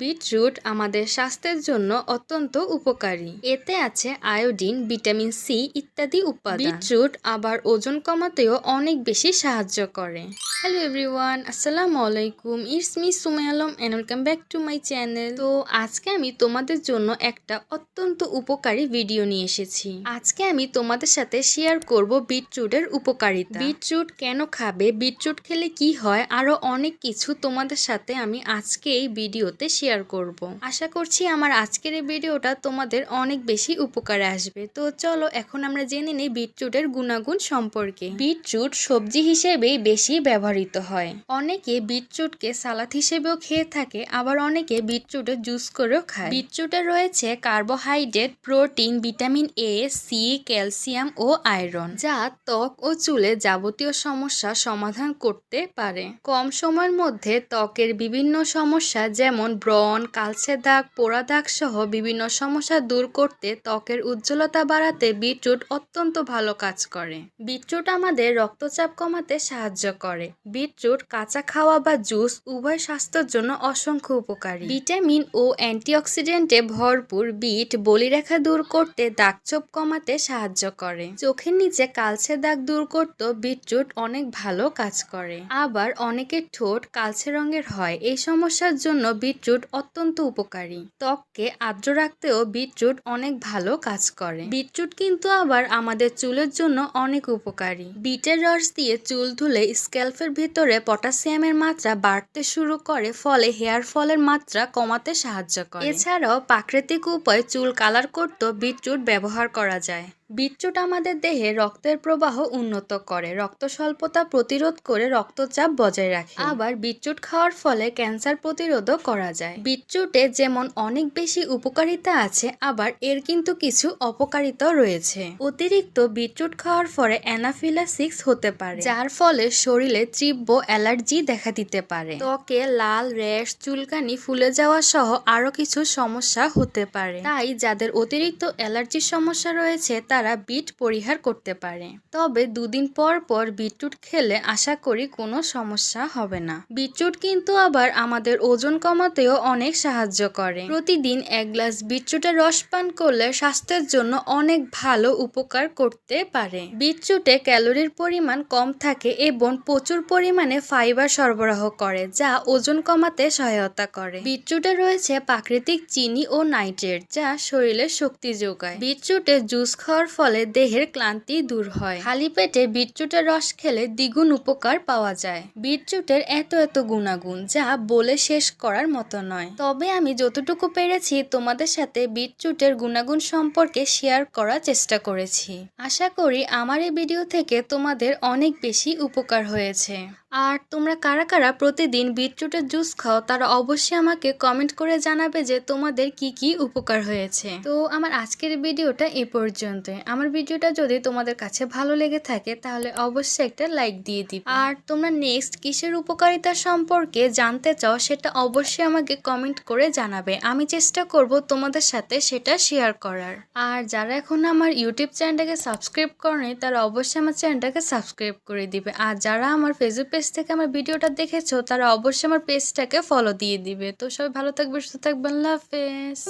Beetroot আমাদের স্বাস্থ্যের জন্য অত্যন্ত উপকারী। এতে আছে আয়োডিন, ভিটামিন সি ইত্যাদি উপাদান। বিটরুট আবার ওজন কমাতেও অনেক বেশি সাহায্য করে। হ্যালো এভরিওয়ান, আসসালামু আলাইকুম। It's me Sume Alam and welcome back to my channel তো আজকে আমি তোমাদের জন্য একটা অত্যন্ত উপকারী ভিডিও নিয়ে এসেছি। আজকে আমি তোমাদের সাথে শেয়ার করব বিটরুটের উপকারিতা। বিটরুট কেন খাবে? বিটরুট খেলে কি হয়? আরও অনেক কিছু তোমাদের সাথে আমি আজকে এই ভিডিওতে করব। আশা করছি আমার আজকের এই ভিডিওটা তোমাদের অনেক বেশি উপকারে আসবে। তো চলো এখন আমরা জেনে নিই বিটরুটের গুণাগুণ সম্পর্কে। বিটরুট সবজি হিসেবেই বেশি ব্যবহৃত হয়। অনেকে বিটরুটকে সালাদ হিসেবেও খেয়ে থাকে, আবার অনেকে বিটরুটের জুস করেও খায়। বিটরুটে রয়েছে carbohydrate, protein, vitamin A C calcium O iron, যা ত্বক ও চুলে যাবতীয় সমস্যা সমাধান করতে পারে। কম সময়ের মধ্যে ত্বকের বিভিন্ন সমস্যা যেমন ব্রণ, কালচে দাগ, পোড়া দাগ সহ বিভিন্ন সমস্যা দূর করতে ত্বকের উজ্জ্বলতা বাড়াতে বিটরুট অত্যন্ত ভালো কাজ করে। বিটরুট আমাদের রক্তচাপ কমাতে সাহায্য করে। বিটরুট কাঁচা খাওয়া বা জুস উভয় স্বাস্থ্যের জন্য অসংখ্য উপকারী। ভিটামিন ও অ্যান্টিঅক্সিডেন্টে ভরপুর বিট বলিরেখা দূর করতে দাগছোপ কমাতে সাহায্য করে। চোখের নিচে কালচে দাগ দূর করতেও বিটরুট অনেক ভালো কাজ করে। আবার অনেকের ঠোঁট কালচে রঙের হয়। এই সমস্যার জন্য বিটরুট অত্যন্ত উপকারী। ত্বককে আর্দ্র রাখতেও বিটরুট অনেক ভালো কাজ করে। বিটরুট কিন্তু আবার আমাদের চুলের জন্য অনেক উপকারী। বিটের রস দিয়ে চুল ধুলে স্ক্যাল্পের ভিতরে পটাশিয়ামের মাত্রা বাড়তে শুরু করে, ফলে হেয়ার ফলের মাত্রা কমাতে সাহায্য করে। এছাড়াও প্রাকৃতিক উপায়ে চুল কালার করতেও বিটরুট ব্যবহার করা যায়। বিটরুট আমাদের দেহে রক্তের প্রবাহ উন্নত করে। রক্ত স্বল্পতা প্রতিরোধ করে রক্তচাপ বজায় রাখে। আবার বিটরুট খাওয়ার ফলে ক্যান্সার প্রতিরোধও করা যায়। বিটরুটে যেমন অনেক বেশি উপকারিতা আছে, আবার এর কিন্তু কিছু অপকারিতাও রয়েছে। অতিরিক্ত বিটরুট খাওয়ার ফলে অ্যানাফিলাসিক্স হতে পারে, যার ফলে শরীরে তীব্র অ্যালার্জি দেখা দিতে পারে। ত্বকে লাল, র্যাশ, চুলকানি, ফুলে যাওয়া সহ আরও কিছু সমস্যা হতে পারে। তাই যাদের অতিরিক্ত অ্যালার্জির সমস্যা রয়েছে, তারা বিট পরিহার করতে পারে। তবে দুদিন পর পর বিটরুট খেলে আশা করি কোনো সমস্যা হবে না। বিটরুট কিন্তু আবার আমাদের ওজন কমাতেও অনেক সাহায্য করে। প্রতিদিন এক গ্লাস বিটরুটের রস পান করলে স্বাস্থ্যের জন্য অনেক ভালো উপকার করতে পারে। বিটরুটে ক্যালোরির পরিমাণ কম থাকে এবং প্রচুর পরিমাণে ফাইবার সরবরাহ করে, যা ওজন কমাতে সহায়তা করে। বিটরুটে রয়েছে প্রাকৃতিক চিনি ও নাইট্রেট, যা শরীরে শক্তি যোগায়। বিটরুটে জুস খাওয়ার ফলে দেহের ক্লান্তি দূর হয়। খালি পেটে বিটরুটের রস খেলে দ্বিগুণ উপকার পাওয়া যায়। বিটরুটের এত এত গুণাগুণ যা বলে শেষ করার মতো নয়। তবে আমি যতটুকু পেরেছি তোমাদের সাথে বিটরুটের গুণাগুণ সম্পর্কে শেয়ার করার চেষ্টা করেছি। আশা করি আমার এই ভিডিও থেকে তোমাদের অনেক বেশি উপকার হয়েছে। আর তোমরা কারা কারা প্রতিদিন বিটরুটের জুস খাও তারা অবশ্যই আমাকে কমেন্ট করে জানাবে যে তোমাদের কি কি উপকার হয়েছে। তো আমার আজকের ভিডিওটা এ পর্যন্তই আমার ভিডিওটা যদি তোমাদের কাছে ভালো লেগে থাকে, তাহলে অবশ্যই একটা লাইক দিয়ে দিবে। আর তোমরা নেক্সট কিসের উপকারিতা সম্পর্কে জানতে চাও, সেটা অবশ্যই আমাকে কমেন্ট করে জানাবে। আমি চেষ্টা করব তোমাদের সাথে সেটা শেয়ার করার। আর যারা এখন আমার ইউটিউব চ্যানেলটাকে সাবস্ক্রাইব করেনি, তারা অবশ্যই আমার চ্যানেলটাকে সাবস্ক্রাইব করে দিবে। আর যারা আমার ফেসবুক পেজ থেকে আমার ভিডিওটা দেখেছ, তারা অবশ্যই আমার পেজটাকে ফলো দিয়ে দিবে। তো সবাই ভালো থাকবে, সুস্থ থাকবেন আল্লাহ হাফেজ।